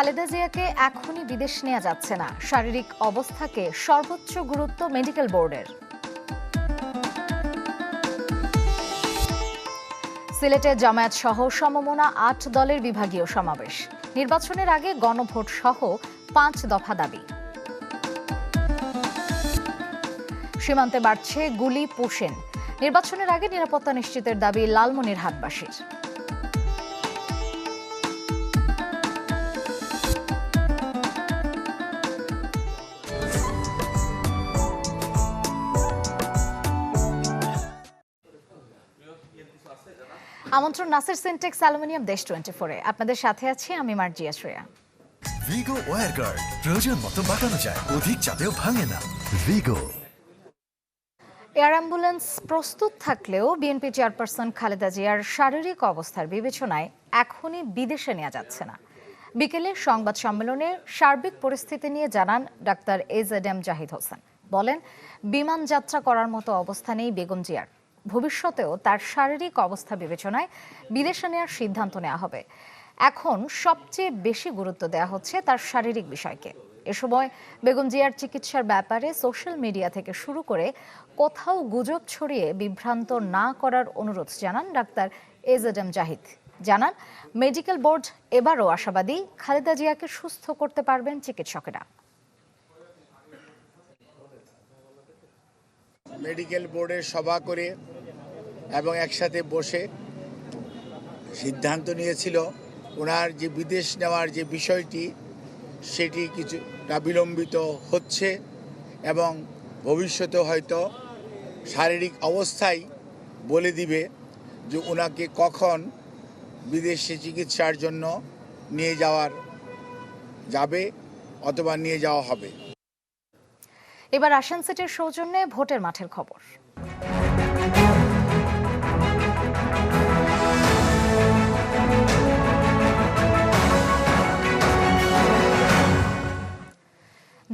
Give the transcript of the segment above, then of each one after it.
খালেদা জিয়াকে এখনই বিদেশ নেওয়া যাচ্ছে না। শারীরিক অবস্থাকে সর্বোচ্চ গুরুত্ব মেডিকেল বোর্ডের। সিলেটে জামায়াত সহ সমমনা আট দলের বিভাগীয় সমাবেশ। নির্বাচনের আগে গণভোট সহ পাঁচ দফা দাবি। সীমান্তে বাড়ছে গুলি পোষেন নির্বাচনের আগে নিরাপত্তা নিশ্চিতের দাবি লালমনির আমন্ত্রণ Nasir Syntex aluminium Desh twenty ফোরে আপনাদের সাথে আছি আমি মার্জিয়া শ্রেয়া। ভিগো ওয়ার গার্ড প্রয়োজন মতো বাঁকানো যায় অধিক চাপেও ভাঙে না। ভিগো। এয়ার অ্যাম্বুলেন্স প্রস্তুত থাকলেও বিএনপি চেয়ারপারসন খালেদা জিয়ার শারীরিক অবস্থার বিবেচনায় এখনই বিদেশে নেওয়া যাচ্ছে না। বিকেলে সংবাদ সম্মেলনে সার্বিক পরিস্থিতি নিয়ে জানান doctor A Z M Zahid Hossain. বলেন বিমান যাত্রা করার মতো অবস্থা নেই বেগম জিয়ার। ভবিষ্যতেও তার শারীরিক অবস্থা বিবেচনায় বিদেশে নেওয়ার সিদ্ধান্ত নেওয়া হবে। এখন সবচেয়ে বেশি গুরুত্ব দেওয়া হচ্ছে তার শারীরিক বিষয়কে। এ সময় বেগম জিয়ার চিকিৎসার ব্যাপারে সোশ্যাল মিডিয়া থেকে শুরু করে কোথাও গুজব ছড়িয়ে বিভ্রান্ত না করার অনুরোধ জানান ডাক্তার এজেড এম জাহিদ। জানান, মেডিকেল বোর্ড এবারও আশাবাদী খালেদা জিয়াকে সুস্থ করতে পারবেন চিকিৎসকেরা। মেডিকেল বোর্ডে সভা করে এবং একসাথে বসে সিদ্ধান্ত নিয়েছিল ওনার যে বিদেশ নেওয়ার যে বিষয়টি, সেটি কিছুটা বিলম্বিত হচ্ছে এবং ভবিষ্যতে হয়তো শারীরিক অবস্থাই বলে দিবে যে ওনাকে কখন বিদেশে চিকিৎসার জন্য নিয়ে যাওয়ার যাবে অথবা নিয়ে যাওয়া হবে। এবার আসান সিটির সৌজন্যে ভোটের মাঠের খবর।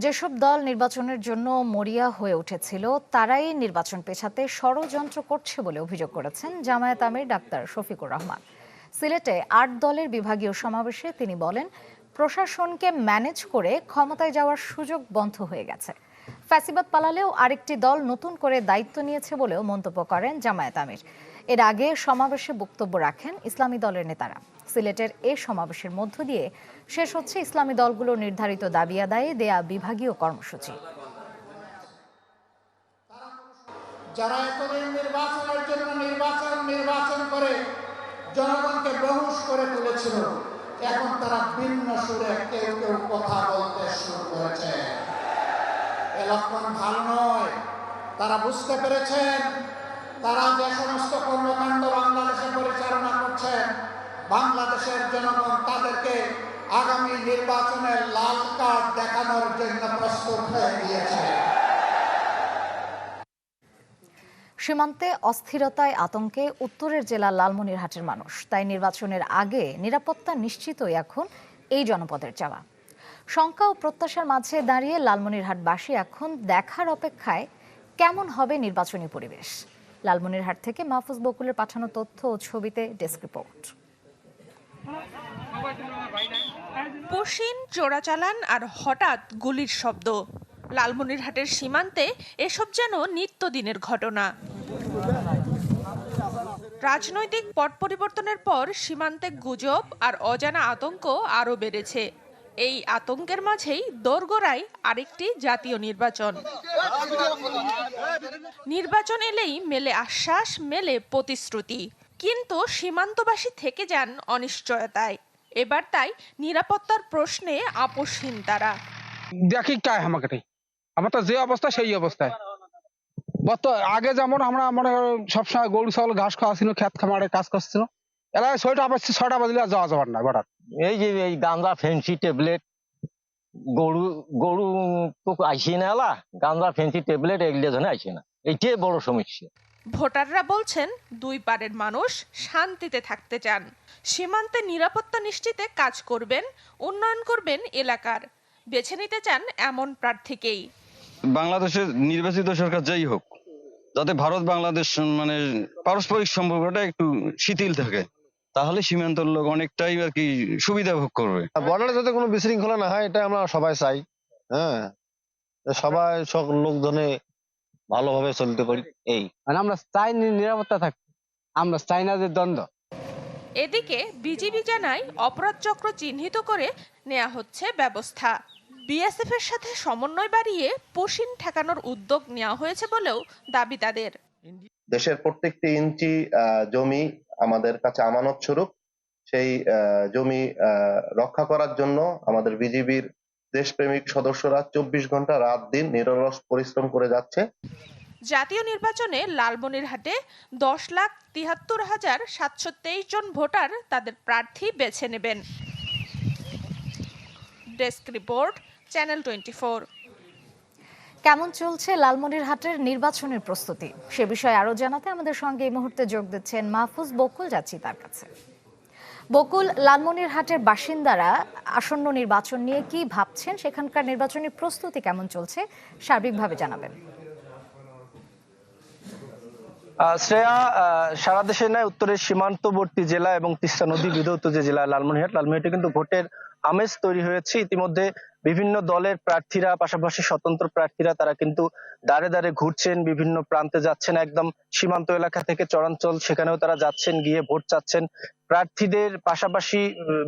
যেসব দল নির্বাচনের জন্য মরিয়া হয়ে উঠেছিল, তারাই নির্বাচন পেছাতে ষড়যন্ত্র করছে বলে অভিযোগ করেছেন জামায়াত আমির ডাক্তার শফিকুর রহমান। সিলেটে আট দলের বিভাগীয় সমাবেশে তিনি বলেন, প্রশাসনকে ম্যানেজ করে ক্ষমতায় যাওয়ার সুযোগ বন্ধ হয়ে গেছে। ফ্যাসিবাদ পালালেও আরেকটি দল নতুন করে দায়িত্ব নিয়েছে বলেও মন্তব্য করেন জামায়াত আমির। এর আগে সমাবেশে বক্তব্য রাখেন ইসলামী দলের নেতারা। সিলেটের এ সমাবেশের মধ্য দিয়ে শেষ হচ্ছে ইসলামী দলগুলোর নির্ধারিত দাবি আদায়ে দেয়া বিভাগীয় কর্মসূচি। যারা এতদিন নির্বাচনের জন্য নির্বাচন নির্বাচন করে জনগণকে করে তুলেছিল, এখন তারা ভিন্ন সুরে কেউ কেউ কথা বলতে শুরু করেছে। এ লক্ষণ ভালো নয়, তারা বুঝতে পেরেছেন তারা যে সমস্ত কর্মকাণ্ড বাংলাদেশে পরিচালনা করছেন, বাংলাদেশের জনগণ তাদেরকে আগামী নির্বাচনের লাল কার্ড দেখানোর জন্য প্রস্তুত হয়ে গিয়েছে। সীমান্তে অস্থিরতায় আতঙ্কে উত্তরের জেলা লালমনিরহাটের মানুষ। তাই নির্বাচনের আগে নিরাপত্তা নিশ্চিতই এখন এই জনপদের চাওয়া। শঙ্কা ও প্রত্যাশার মাঝে দাঁড়িয়ে লালমনিরহাটবাসী এখন দেখার অপেক্ষায় কেমন হবে নির্বাচনী পরিবেশ? লালমনিরহাট থেকে মাহফুজ বকুলের পাঠানো তথ্য ও ছবিতে ডেস্ক রিপোর্ট। চোরাচালান আর হঠাৎ গুলির শব্দ। লালমনিরহাটের সীমান্তে এসব যেন নিত্যদিনের ঘটনা। রাজনৈতিক পট পরিবর্তনের পর সীমান্তে গুজব আর অজানা আতঙ্ক আরও বেড়েছে। এই আতঙ্কের মাঝেই দোরগোড়ায় আরেকটি জাতীয় নির্বাচন। নির্বাচন এলেই মেলে আশ্বাস, মেলে প্রতিশ্রুতি। কিন্তু সীমান্তবাসী থেকে যান অনিশ্চয়তায়। এবার তাই নিরাপত্তার প্রশ্নে আপোষহীন তারা। দেখি চাই আমাকে আমার তো যে অবস্থা, সেই অবস্থায়। বর্ত আগে যেমন আমরা মনে সবসময় গরু, ছাগল, ঘাস খাওয়া ছিল, খেত খামারে কাজ করছিল এলাকায় ছয়টা ছয়টা বাজলে যাওয়া যাবার না, হঠাৎ। এই যে এই গাঁজা ফেন্সি ট্যাবলেট গরু গরু তো আইসি না এলা গাঁজা ফেন্সি ট্যাবলেট এগুলো ধরে আইসি না। এইটাই বড় সমস্যা। ভোটাররা বলছেন দুই পারের মানুষ শান্তিতে থাকতে চান। সীমান্তে নিরাপত্তা নিশ্চিতে কাজ করবেন উন্নয়ন করবেন এলাকার। বেছে নিতে চান এমন প্রার্থীকেই। বাংলাদেশের নির্বাচিত সরকার যাই হোক যাতে ভারত বাংলাদেশ মানে পারস্পরিক সম্পর্কটা একটু শিথিল থাকে। তাহলে সীমান্তর লোক অনেকটাই আর কি সুবিধা ভোগ করবে। বর্ডারে যাতে কোনো বিশৃঙ্খলা না হয় এটা আমরা সবাই চাই হ্যাঁ? সবাই সব লোকজনে ভালোভাবে চলতে পারি এই। মানে আমরা চাই নিরাপত্তা থাকতে আমরা চাই না যে দ্বন্দ্ব। এদিকে বিজিবি জানায় অপরাধ চক্র চিহ্নিত করে নেওয়া হচ্ছে ব্যবস্থা। বিএসএফ এর সাথে সমন্বয় বাড়িয়ে পশিন ঠেকানোর উদ্যোগ নেওয়া হয়েছে বলেও দাবি তাদের। দেশের প্রত্যেকটি ইঞ্চি আহ, জমি আমাদের কাছে আমানত স্বরূপ, সেই জমি রক্ষা করার জন্য আমাদের বিজিবির দেশপ্রেমিক সদস্যরা চব্বিশ ঘণ্টা রাত দিন নিরলস পরিশ্রম করে যাচ্ছে। জাতীয় নির্বাচনে লালমনিরহাটে দশ লাখ তিহাত্তর হাজার সাতশো তেইশ জন ভোটার তাদের প্রার্থী বেছে নেবেন। ডেস্ক রিপোর্ট, চ্যানেল টোয়েন্টি কেমন চলছে লালমনিরহাটের নির্বাচনের প্রস্তুতি? সে বিষয়ে আরও জানাতে আমাদের সঙ্গে এই মুহূর্তে যোগ দিচ্ছেন মাহফুজ বকুল যাচ্ছি তার কাছে। বকুল, লালমনিরহাটের বাসিন্দারা আসন্ন নির্বাচন নিয়ে কি ভাবছেন? সেখানকার নির্বাচনী প্রস্তুতি কেমন চলছে? সার্বিকভাবে জানাবেন। শ্রেয়া সারা দেশে নয় উত্তরের সীমান্তবর্তী জেলা এবং তিস্তা নদী বিধৌত যে জেলা লালমনিরহাট, লালমনিরহাটে কিন্তু ভোটের আমেজ তৈরি হয়েছে। ইতিমধ্যে বিভিন্ন দলের প্রার্থীরা, পাশাপাশি স্বতন্ত্র প্রার্থীরা, তারা কিন্তু দাঁড়ে দাঁড়ে ঘুরছেন, বিভিন্ন প্রান্তে যাচ্ছেন, একদম সীমান্ত এলাকা থেকে চরাঞ্চল, সেখানেও তারা যাচ্ছেন, গিয়ে ভোট চাচ্ছেন। প্রার্থীদের পাশাপাশি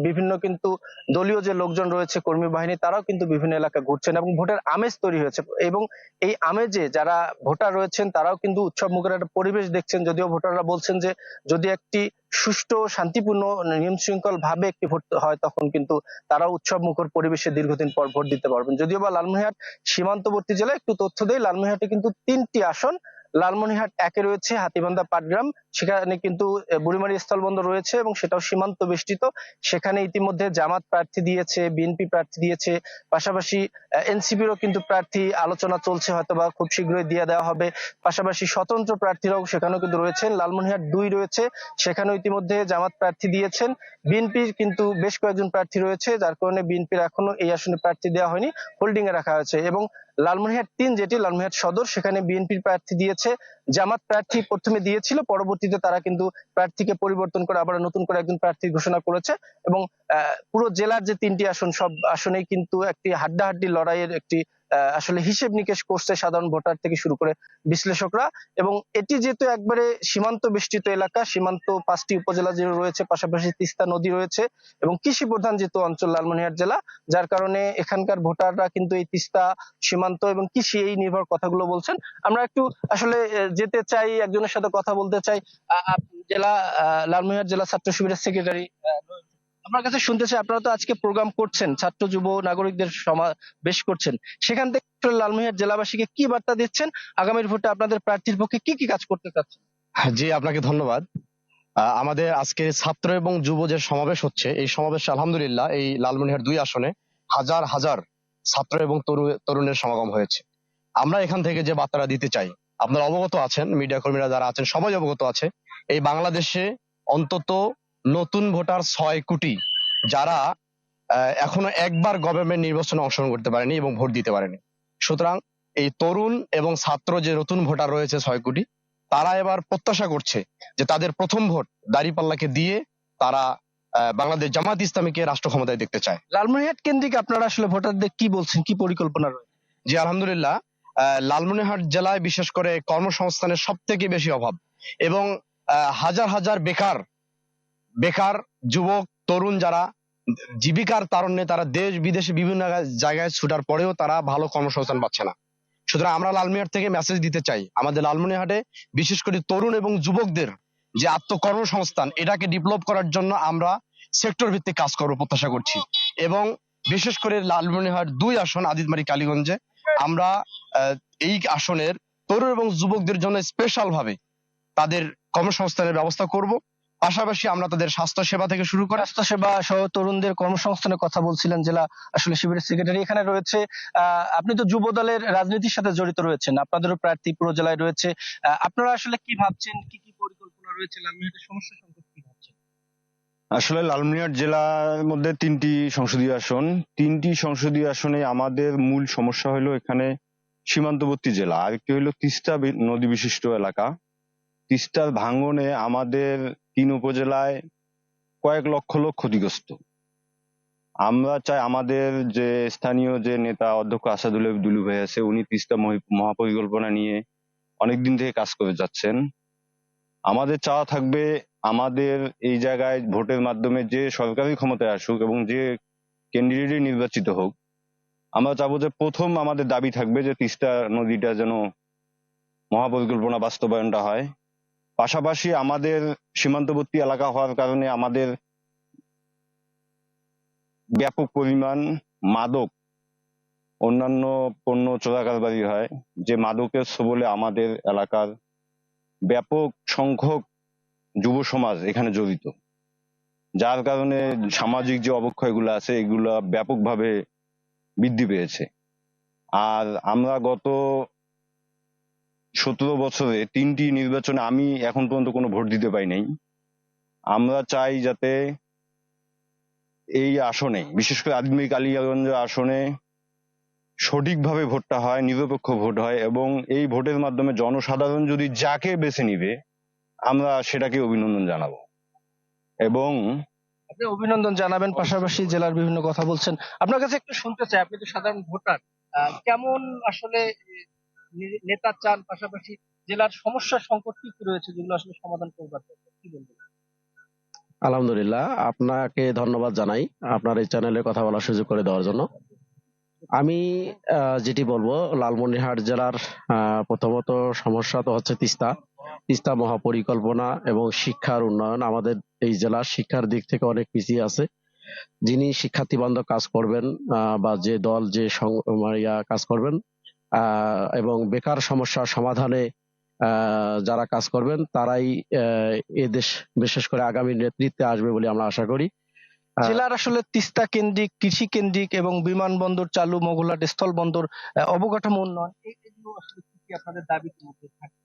বিভিন্ন কিন্তু দলীয় যে লোকজন রয়েছে, কর্মী বাহিনী, তারাও কিন্তু বিভিন্ন এলাকা ঘুরছেন এবং ভোটের আমেজ তৈরি হয়েছে এবং এই আমেজে যারা ভোটার রয়েছেন, তারাও কিন্তু উৎসব মুখের একটা পরিবেশ দেখছেন। যদিও ভোটাররা বলছেন যে, যদি একটি সুষ্ঠু, শান্তিপূর্ণ নিয়ম শৃঙ্খল ভাবে একটি ভোট হয়, তখন কিন্তু তারা উৎসব মুখর পরিবেশে দীর্ঘদিন পর ভোট দিতে পারবেন। যদিও বা লালমনিরহাট সীমান্তবর্তী জেলায় একটু তথ্য দেয় লালমনিরহাটে কিন্তু তিনটি আসন লালমনিরহাট একে রয়েছে, হাতিবান্ধা পাটগ্রাম। সেখানে কিন্তু বুড়িমারি স্থলবন্দর রয়েছে এবং সেটাও সীমান্ত বেষ্টিত। সেখানে ইতিমধ্যে জামাত প্রার্থী দিয়েছে, বিএনপি প্রার্থী দিয়েছে। পাশাপাশি এনসিপিরও কিন্তু প্রার্থী আলোচনা চলছে হয়তো বা খুব শীঘ্রই দিয়ে দেওয়া হবে। পাশাপাশি স্বতন্ত্র প্রার্থীরাও সেখানেও কিন্তু রয়েছেন। লালমনিরহাট দুই রয়েছে, সেখানেও ইতিমধ্যে জামাত প্রার্থী দিয়েছেন। বিএনপির কিন্তু বেশ কয়েকজন প্রার্থী রয়েছে, যার কারণে বিএনপির এখনও এই আসনে প্রার্থী দেওয়া হয়নি, হোল্ডিং এ রাখা হয়েছে এবং লালমনিরহাট তিন, যেটি লালমনিরহাট সদর, সেখানে বিএনপির প্রার্থী দিয়েছে। জামাত প্রার্থী প্রথমে দিয়েছিল, পরবর্তীতে তারা কিন্তু প্রার্থীকে পরিবর্তন করে আবার নতুন করে একজন প্রার্থী ঘোষণা করেছে এবং পুরো জেলার যে তিনটি আসন, সব আসনেই কিন্তু একটি হাড্ডাহাড্ডি লড়াইয়ের একটি আসলে হিসেব নিকেশ করছে সাধারণ ভোটার থেকে শুরু করে বিশ্লেষকরা এবং এটি যেহেতু একবারে সীমান্ত বেষ্টিত এলাকা, সীমান্ত পাঁচটি উপজেলা যে রয়েছে, পাশাপাশি তিস্তা নদী রয়েছে এবং কৃষি প্রধান যেহেতু অঞ্চল লালমনিরহাট জেলা, যার কারণে এখানকার ভোটাররা কিন্তু এই তিস্তা সীমান্ত এবং কৃষি এই নির্ভর কথাগুলো বলছেন। আমরা একটু আসলে যেতে চাই, একজনের সাথে কথা বলতে চাই। জেলা লালমনিরহাট জেলা ছাত্র শিবিরের সেক্রেটারি আপনার কাছে শুনতে চাই আপনারা তো আজকে প্রোগ্রাম করছেন, ছাত্র, যুব, নাগরিকদের সমাবেশ করছেন। সেখান থেকে লালমনিরহাট জেলাবাসীকে কি বার্তা দিচ্ছেন? আগামীর ভোটে আপনাদের প্রার্থীর পক্ষে কি কি কাজ করতে চাচ্ছেন? জি, আপনাকে ধন্যবাদ। আমাদের আজকে ছাত্র এবং যুব যে সমাবেশ হচ্ছে, এই সমাবেশে আলহামদুলিল্লাহ এই লালমনিরহাট দুই আসনে হাজার হাজার ছাত্র এবং তরু- তরুণের সমাগম হয়েছে। আমরা এখান থেকে যে বার্তাটা দিতে চাই, আপনারা অবগত আছেন, মিডিয়া কর্মীরা যারা আছেন, সবাই অবগত আছে, এই বাংলাদেশে অন্তত নতুন ভোটার ছয় কোটি যারা এখনও একবার গভর্নমেন্ট নির্বাচনে অংশগ্রহণ করতে পারেনি এবং ভোট দিতে পারেনি। সুতরাং এই তরুণ এবং ছাত্র যে নতুন ভোটার রয়েছে ছয় কোটি তারা এবার প্রত্যাশা করছে যে তাদের প্রথম ভোট দাঁড়িপাল্লাকে দিয়ে তারা বাংলাদেশ জামাত ইসলামীকে রাষ্ট্র ক্ষমতায় দেখতে চায়। লালমনিরহাট কেন্দ্রিক আপনারা আসলে ভোটারদের কি বলছেন কি পরিকল্পনা রয়েছে? জি আলহামদুলিল্লাহ। আহ, লালমনিরহাট জেলায় বিশেষ করে কর্মসংস্থানের সব থেকে বেশি অভাব এবং আহ, হাজার হাজার বেকার বেকার, যুবক, তরুণ যারা জীবিকার তারণ্যে তারা দেশ, বিদেশে বিভিন্ন জায়গায়- ছুটার পরেও তারা ভালো কর্মসংস্থান পাচ্ছে না। সুতরাং আমরা লালমনিরহাট থেকে মেসেজ দিতে চাই। আমাদের লালমনিরহাটে বিশেষ করে তরুণ এবং যুবকদের যে আত্মকর্মসংস্থান, এটাকে ডেভেলপ করার জন্য আমরা সেক্টর ভিত্তিক কাজ করব প্রত্যাশা করছি। এবং বিশেষ করে লালমনিরহাট দুই আসন আদিতমারি কালীগঞ্জে, আমরা এই আসনের তরুণ এবং যুবকদের জন্য স্পেশাল ভাবে তাদের কর্মসংস্থানের ব্যবস্থা করব। পাশাপাশি আমরা তাদের স্বাস্থ্য সেবা থেকে শুরু করে স্বাস্থ্য সেবা সহ তরুণদের কর্মসংস্থানের কথা বলছিলেন জেলা আসলে শিবিরের সেক্রেটারি এখানে রয়েছে। আহ, আপনি তো যুব দলের রাজনীতির সাথে জড়িত রয়েছেন আপনাদেরও প্রার্থী পুরো জেলায় রয়েছে। আহ, আপনারা আসলে কি ভাবছেন কি কি পরিকল্পনা রয়েছে? লালমনিরহাটের সমস্যা সম্পর্কে কি ভাবছেন? আসলে লালমনিরহাট জেলার মধ্যে তিনটি সংসদীয় আসন। তিনটি সংসদীয় আসনে আমাদের মূল সমস্যা হলো এখানে সীমান্তবর্তী জেলা। আরেকটি হলো তিস্তা নদী বিশিষ্ট এলাকা। তিস্তার ভাঙনে আমাদের তিন উপজেলায় কয়েক লক্ষ লোক ক্ষতিগ্রস্ত। আমরা চাই আমাদের যে স্থানীয় যে নেতা অধ্যক্ষ আসাদুল দুলু ভাই আছে, উনি তিস্তা মহি- মহাপরিকল্পনা নিয়ে অনেকদিন থেকে কাজ করে যাচ্ছেন। আমাদের চাওয়া থাকবে আমাদের এই জায়গায় ভোটের মাধ্যমে যে সরকারি ক্ষমতায় আসুক এবং যে ক্যান্ডিডেটই নির্বাচিত হোক, আমরা চাবো যে প্রথম আমাদের দাবি থাকবে যে তিস্তা নদীটা যেন মহাপরিকল্পনা বাস্তবায়নটা হয়। পাশাপাশি আমাদের সীমান্তবর্তী এলাকা হওয়ার কারণে আমাদের ব্যাপক পরিমাণ মাদক, অন্যান্য পণ্য চোরাকারবারি হয়, যে মাদকের সবলে আমাদের এলাকার ব্যাপক সংখ্যক যুব সমাজ এখানে জড়িত। যার কারণে সামাজিক যে অবক্ষয়গুলো আছে, এগুলা ব্যাপকভাবে বৃদ্ধি পেয়েছে। আর আমরা গত সতেরো বছরে তিনটি নির্বাচনে আমি এখন পর্যন্ত কোনো ভোট দিতে পাই নাই। আমরা চাই যাতে এই আসনে, বিশেষ করে আদমি কালিয়াগঞ্জ আসনে সঠিকভাবে ভোটটা হয়, নিরপেক্ষ ভোট হয় এবং এই ভোটের মাধ্যমে জনসাধারণ যদি যাকে বেছে নিবে, আমরা সেটাকে অভিনন্দন জানাব। এবং অভিনন্দন জানাবেন, পাশাপাশি জেলার বিভিন্ন কথা বলছেন। আপনার কাছে একটু শুনতে চাই, আপনি তো সাধারণ ভোটার। কেমন আসলে নেতা চান, পাশাপাশি জেলার সমস্যা সংকট কি রয়েছে যেগুলো আসলে সমাধান করবার কি বলবেন? আলহামদুলিল্লাহ, আপনাকে ধন্যবাদ জানাই আপনার এই চ্যানেলে কথা বলার সুযোগ করে দেওয়ার জন্য। আমি যেটি বলব, লালমনিরহাট জেলার প্রথমত সমস্যা তো হচ্ছে তিস্তা। তিস্তা মহাপরিকল্পনা এবং শিক্ষার উন্নয়ন আমাদের এই জেলার শিক্ষার দিক থেকে অনেক পিছিয়ে আছে। যিনি শিক্ষার্থী বান্ধব কাজ করবেন বা যে দল, যে কাজ করবেন এবং বেকার সমস্যার সমাধানে আহ, যারা কাজ করবেন তারাই আহ, এ দেশ বিশেষ করে আগামী নেতৃত্বে আসবে বলে আমরা আশা করি। জেলার আসলে তিস্তা কেন্দ্রিক কৃষি কেন্দ্রিক এবং বিমানবন্দর চালু মোগলাট স্থল বন্দর অবকাঠামো উন্নয়ন আপনাদের দাবির মধ্যে থাকে?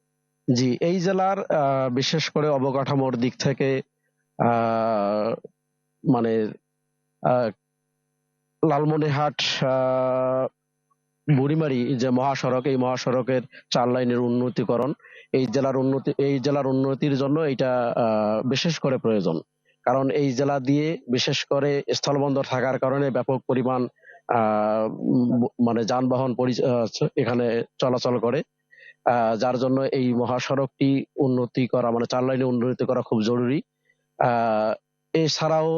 জি এই জেলার আহ, বিশেষ করে অবকাঠামোর দিক থেকে আহ, মানে আহ, লালমনিরহাট আহ, বুড়িমারি যে মহাসড়ক, এই মহাসড়কের চার লাইনের উন্নতিকরণ, এই জেলার উন্নতি, এই জেলার উন্নতির জন্য এটা বিশেষ করে প্রয়োজন। কারণ এই জেলা দিয়ে বিশেষ করে স্থলবন্দর থাকার কারণে ব্যাপক পরিমাণ মানে যানবাহন এখানে চলাচল করে। যার জন্য এই মহাসড়কটি উন্নতি করা মানে চার লাইনে উন্নতি করা খুব জরুরি। এছাড়াও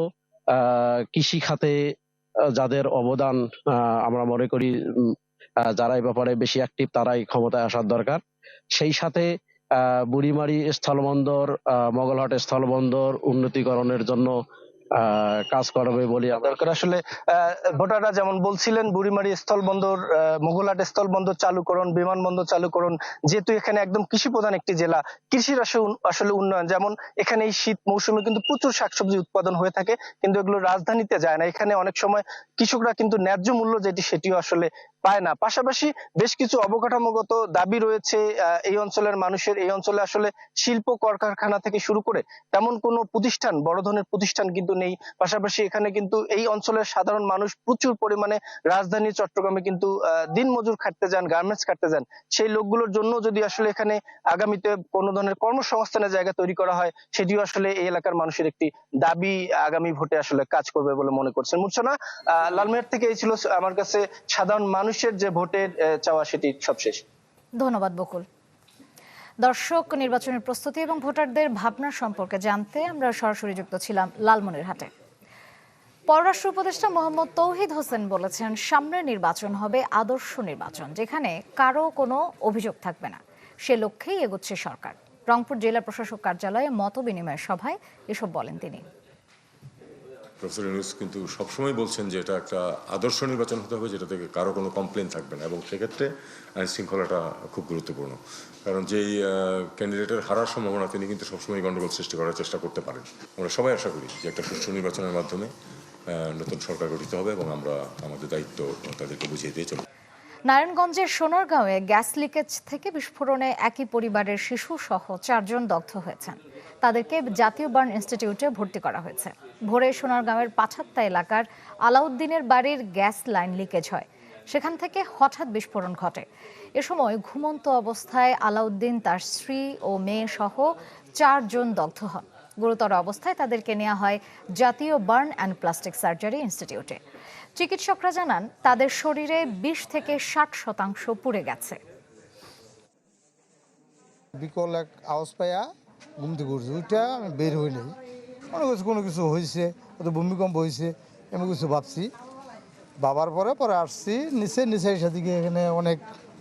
কৃষি খাতে যাদের অবদান আমরা মনে করি যারা এই ব্যাপারে বেশি অ্যাক্টিভ তারাই ক্ষমতায় আসার দরকার। সেই সাথে আহ, বুড়িমারি স্থলবন্দর মগলহাট স্থলবন্দর উন্নতিকরণের জন্য কাজ করবে বলে দরকার। আসলে ভোটাররা যেমন বলছিলেন বুড়িমারি স্থল বন্দর আহ, মোগলাট স্থল বন্দর চালুকরণ বিমানবন্দর চালুকরণ যেহেতু এখানে একদম কৃষি প্রধান একটি জেলা কৃষির আসলে উন্নয়ন। যেমন এখানে এই শীত মৌসুমে কিন্তু প্রচুর শাকসবজি উৎপাদন হয়ে থাকে কিন্তু এগুলো রাজধানীতে যায় না। এখানে অনেক সময় কৃষকরা কিন্তু ন্যায্য মূল্য যেটি সেটিও আসলে পায় না। পাশাপাশি বেশ কিছু অবকাঠামোগত দাবি রয়েছে এই অঞ্চলের মানুষের। এই অঞ্চলে আসলে শিল্প কলকারখানা থেকে শুরু করে তেমন কোনো প্রতিষ্ঠান বড় ধরনের প্রতিষ্ঠান কিন্তু নেই। পাশাপাশি এখানে কিন্তু এই অঞ্চলের সাধারণ মানুষ প্রচুর পরিমাণে রাজধানী চট্টগ্রামে কিন্তু দিনমজুর খাটতে যান গার্মেন্টস খাটতে যান। সেই লোকগুলোর জন্য যদি আসলে এখানে আগামীতে কোনো ধরনের কর্মসংস্থানের জায়গা তৈরি করা হয় সেটিও আসলে এই এলাকার মানুষের একটি দাবি আগামী ভোটে আসলে কাজ করবে বলে মনে করছেন। মূর্ছনা আহ, লালমেহাট থেকে এই ছিল আমার কাছে সাধারণ মানুষের যে ভোটের চাওয়া সেটি সবশেষ ধন্যবাদ, বকুল। দর্শক, নির্বাচনের প্রস্তুতি এবং ভোটারদের ভাবনা সম্পর্কে জানতে আমরা সরাসরি যুক্ত ছিলাম লালমনিরহাটে। পররাষ্ট্র উপদেষ্টা মোহাম্মদ তৌহিদ হোসেন বলেছেন, সামনের নির্বাচন হবে আদর্শ নির্বাচন, যেখানে কারও কোনো অভিযোগ থাকবে না। সে লক্ষ্যেই এগোচ্ছে সরকার। রংপুর জেলা প্রশাসক কার্যালয়ে মত বিনিময় সভায় এসব বলেন তিনি। প্রফেসর ইউনুস কিন্তু সবসময় বলছেন যে এটা একটা আদর্শ নির্বাচন হতে হবে, যেটা থেকে কারও কোনো কমপ্লেন থাকবে না। এবং সেক্ষেত্রে আইন শৃঙ্খলাটা খুব গুরুত্বপূর্ণ। কারণ যেই ক্যান্ডিডেটের হারার সম্ভাবনা তিনি কিন্তু সবসময় গণ্ডগোল সৃষ্টি করার চেষ্টা করতে পারেন। আমরা সবাই আশা করি যে একটা সুষ্ঠু নির্বাচনের মাধ্যমে নতুন সরকার গঠিত হবে এবং আমরা আমাদের দায়িত্ব তাদেরকে বুঝিয়ে দিয়ে চলব। নারায়ণগঞ্জের সোনারগাঁওয়ে গ্যাস লিকেজ থেকে বিস্ফোরণে একই পরিবারের শিশু সহ চারজন দগ্ধ হয়েছেন। তাদেরকে জাতীয় বার্ন ইনস্টিটিউটে ভর্তি করা হয়েছে। ভোরে সোনারগাঁওয়ের পাছাত্তা এলাকার আলাউদ্দিনের বাড়ির গ্যাস লাইন লিকেজ হয়। সেখান থেকে হঠাৎ বিস্ফোরণ ঘটে। এ সময় ঘুমন্ত অবস্থায় আলাউদ্দিন তার স্ত্রী ও মেয়ে সহ চারজন দগ্ধ হন। গুরুতর অবস্থায় তাদেরকে নেওয়া হয় জাতীয় বার্ন অ্যান্ড প্লাস্টিক সার্জারি ইনস্টিটিউটে। চিকিৎসকরা জানান, তাদের শরীরে বিশ থেকে ষাট শতাংশ পুড়ে গেছে। বিকল এক আওয়াজ পাইয়া ঘুম থেকে উঠছি। ওইটা আমি বের হই মনে করছি কোনো কিছু হয়েছে হয়তো ভূমিকম্প হয়েছে এমন কিছু ভাবছি। বাবার পরে পরে আসছি নিচে নিচে এসে দিকে এখানে অনেক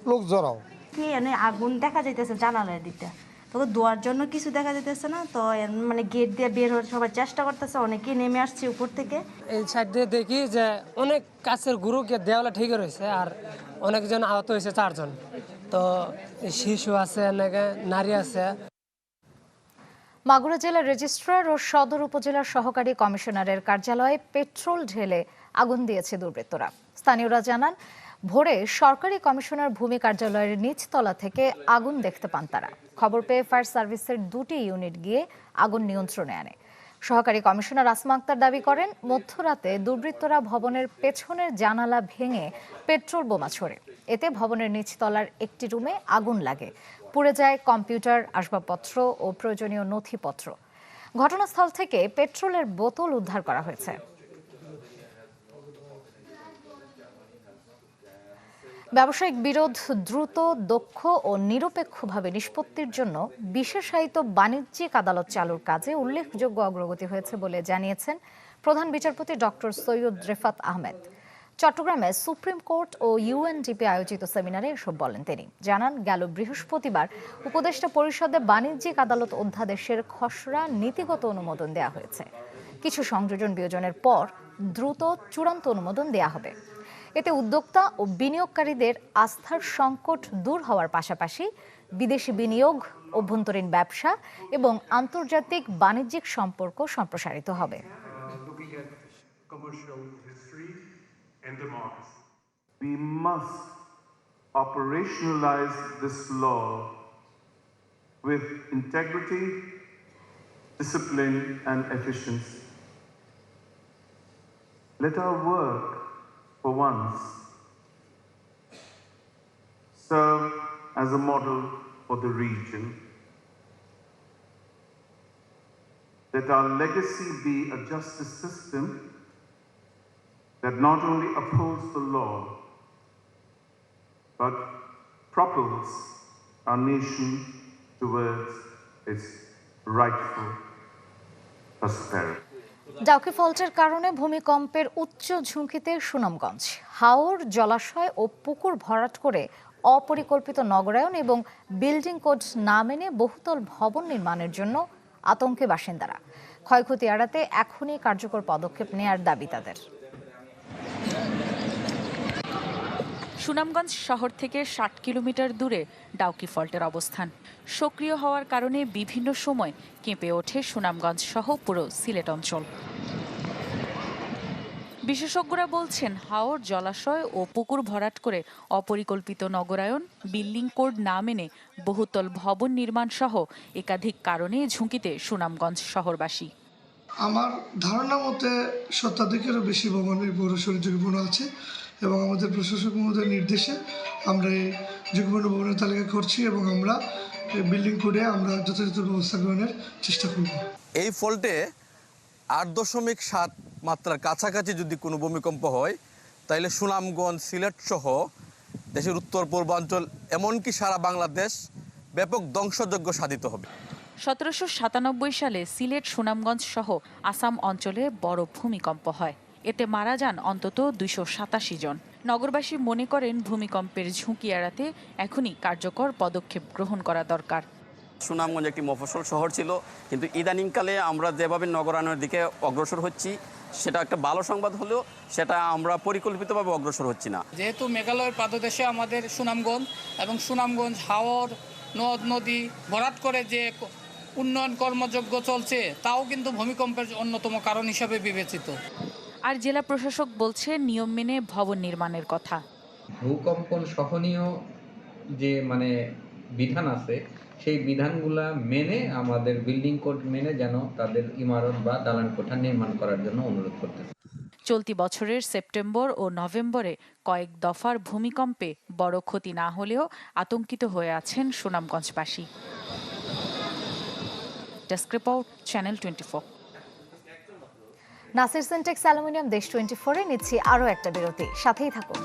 লোক জড়াও। কি এনে আগুন দেখা যাইতেছে জানালার দিকটা? তখন দোয়ার জন্য কিছু দেখা যাইতেছে না? তো মানে গেট দিয়ে বের হওয়ার সবাই চেষ্টা করতেছে অনেকে নেমে আসছে উপর থেকে। এই সাইড দিয়ে দেখি যে অনেক কাছের গুরুকে দেওয়ালে ঠিক রয়েছে আর অনেকজন আহত হয়েছে চারজন। তো শিশু আছে অনেকে নারী আছে। মাগুরা জেলার রেজিস্ট্রার ও সদর উপজেলার সহকারী কমিশনারের কার্যালয়ে পেট্রোল ঢেলে আগুন দিয়েছে দুর্বৃত্তরা। স্থানীয়রা জানান, ভোরে সরকারি কমিশনার ভূমি কার্যালয়ের নিচতলা থেকে আগুন দেখতে পান তারা। খবর পেয়ে ফায়ার সার্ভিসের দুটি ইউনিট গিয়ে আগুন নিয়ন্ত্রণে আনে। সহকারী কমিশনার আসমা আক্তার দাবি করেন, মধ্যরাতে দুর্বৃত্তরা ভবনের পেছনের জানালা ভেঙে পেট্রোল বোমা ছোড়ে। এতে ভবনের নিচতলার একটি রুমে আগুন লাগে। পুড়ে যায় কম্পিউটার, আসবাবপত্র ও প্রয়োজনীয় নথিপত্র। ঘটনাস্থল থেকে পেট্রোলের বোতল উদ্ধার করা হয়েছে। ব্যবসায়িক বিরোধ দ্রুত, দক্ষ ও নিরপেক্ষভাবে নিষ্পত্তির জন্য বিশেষায়িত বাণিজ্যিক আদালত চালুর কাজে উল্লেখযোগ্য অগ্রগতি হয়েছে বলে জানিয়েছেন প্রধান বিচারপতি ডক্টর সৈয়দ রেফাত আহমেদ। চট্টগ্রামে সুপ্রিম কোর্ট ও ইউএনডিপি আয়োজিত সেমিনারে এসব বলেন তিনি। জানান, গেল বৃহস্পতিবার উপদেষ্টা পরিষদে বাণিজ্যিক আদালত অধ্যাদেশের খসড়া নীতিগত অনুমোদন দেওয়া হয়েছে। কিছু সংযোজন বিয়োজনের পর দ্রুত চূড়ান্ত অনুমোদন দেওয়া হবে। এতে উদ্যোক্তা ও বিনিয়োগকারীদের আস্থার সংকট দূর হওয়ার পাশাপাশি বিদেশি বিনিয়োগ, অভ্যন্তরীণ ব্যবসা এবং আন্তর্জাতিক বাণিজ্যিক সম্পর্ক সম্প্রসারিত হবে। Democracy. We must operationalize this law with integrity, discipline, and efficiency. Let our work, for once, serve as a model for the region. Let our legacy be a justice system that not only upholds the law, but propels our nation towards its rightful prosperity. Dawki ফল্টের কারণে ভূমিকম্পের উচ্চ ঝুঁকিতে সুনামগঞ্জ হাওর জলাশয় ও পুকুর ভরাট করে অপরিকল্পিত নগরায়ন এবং বিল্ডিং কোড না মেনে বহুতল ভবন নির্মাণের জন্য আতঙ্কে বাসিন্দারা ক্ষয়ক্ষতি এড়াতে এখনই কার্যকর পদক্ষেপ নেয়ার দাবি তাদের সুনামগঞ্জ শহর থেকে ষাট কিলোমিটার দূরে ডাউকি ফল্টের অবস্থান। সক্রিয় হওয়ার কারণে বিভিন্ন সময় কেঁপে ওঠে সুনামগঞ্জ সহ পুরো সিলেট অঞ্চল। বিশেষজ্ঞরা বলছেন, হাওর, জলাশয় ও পুকুর ভরাট করে অপরিকল্পিত নগরায়ন বিল্ডিং কোড না মেনে বহুতল ভবন নির্মাণ সহ একাধিক কারণে ঝুঁকিতে সুনামগঞ্জ শহরবাসী। আমার ধারণা মতে শতাধিকেরও বেশি ভবনের পৌরসভার ঝুঁকিপূর্ণ আছে। এবং আমাদের প্রশাসক মহোদয়ের নির্দেশে আমরা এই ঝুঁকিপূর্ণ ভবনের তালিকা করছি এবং আমরা বিল্ডিং কোডে আমরা যথাযথ ব্যবস্থা গ্রহণের চেষ্টা করব। এই ফল্টে আট দশমিক সাত মাত্রার কাছাকাছি যদি কোনো ভূমিকম্প হয় তাহলে সুনামগঞ্জ সিলেট সহ দেশের উত্তর পূর্বাঞ্চল এমনকি সারা বাংলাদেশ ব্যাপক ধ্বংসযজ্ঞ সাধিত হবে। সতেরোশো সাতানব্বই সালে সিলেট সুনামগঞ্জ সহ আসাম অঞ্চলে বড় ভূমিকম্প হয়। এতে মারা যান অন্তত দুইশো সাতাশি জন। নগরবাসী মনে করেন ভূমিকম্পের ঝুঁকি এড়াতে এখনই কার্যকর পদক্ষেপ গ্রহণ করা দরকার। সুনামগঞ্জ একটি মফসল শহর ছিল কিন্তু ইদানিংকালে আমরা যেভাবে নগরায়নের দিকে অগ্রসর হচ্ছি সেটা একটা ভালো সংবাদ হলেও সেটা আমরা পরিকল্পিতভাবে অগ্রসর হচ্ছি না। যেহেতু মেঘালয়ের পাদদেশে আমাদের সুনামগঞ্জ এবং সুনামগঞ্জ হাওর নদ নদী ভরাট করে যে উন্নয়ন কর্মযজ্ঞ চলছে তাও কিন্তু ভূমিকম্পের অন্যতম কারণ হিসাবে বিবেচিত। আর জেলা প্রশাসক বলছে নিয়ম মেনে ভবন নির্মাণের কথা। ভূকম্পন সহনীয় যে মানে বিধান আছে সেই বিধানগুলা মেনে আমাদের বিল্ডিং কোড মেনে যেন তাদের ইমারত বা দালান কোঠা নির্মাণ করার জন্য অনুরোধ করতেছে। চলতি বছরের সেপ্টেম্বর ও নভেম্বরে কয়েক দফার ভূমিকম্পে বড় ক্ষতি না হলেও আতঙ্কিত হয়ে আছেন সুনামগঞ্জবাসী। Desk report channel twenty Nasir Syntex aluminium Desh twenty ফোরে নিচ্ছি আরও একটা বিরতি। সাথেই থাকুন।